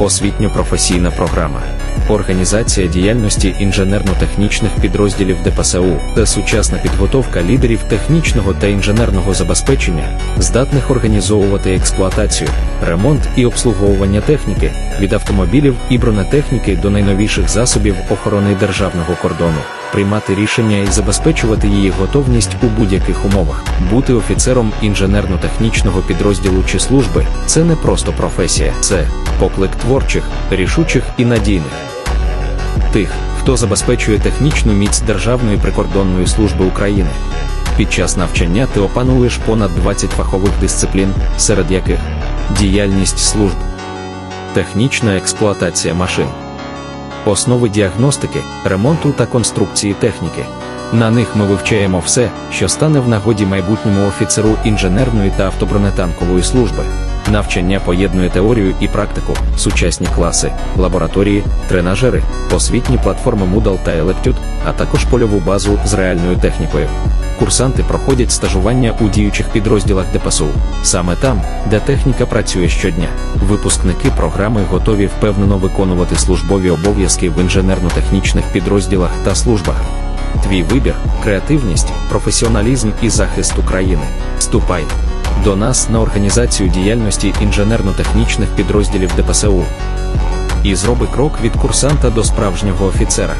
освітньо-професійна програма. Організація діяльності інженерно-технічних підрозділів ДПСУ це сучасна підготовка лідерів технічного та інженерного забезпечення, здатних організовувати експлуатацію, ремонт і обслуговування техніки від автомобілів і бронетехніки до найновіших засобів охорони державного кордону, приймати рішення і забезпечувати її готовність у будь-яких умовах. Бути офіцером інженерно-технічного підрозділу чи служби це не просто професія, це поклик творчих, рішучих і надійних тих, хто забезпечує технічну міць Державної прикордонної служби України. Під час навчання ти опануєш понад 20 фахових дисциплін, серед яких діяльність служб, технічна експлуатація машин, основи діагностики, ремонту та конструкції техніки. На них ми вивчаємо все, що стане в нагоді майбутньому офіцеру інженерної та автобронетанкової служби. Навчання поєднує теорію і практику, сучасні класи, лабораторії, тренажери, освітні платформи Moodle та Electute, а також польову базу з реальною технікою. Курсанти проходять стажування у діючих підрозділах ДПСУ, саме там, де техніка працює щодня. Випускники програми готові впевнено виконувати службові обов'язки в інженерно-технічних підрозділах та службах. Твій вибір, креативність, професіоналізм і захист України. Вступай до нас на організацію діяльності інженерно-технічних підрозділів ДПСУ і зроби крок від курсанта до справжнього офіцера.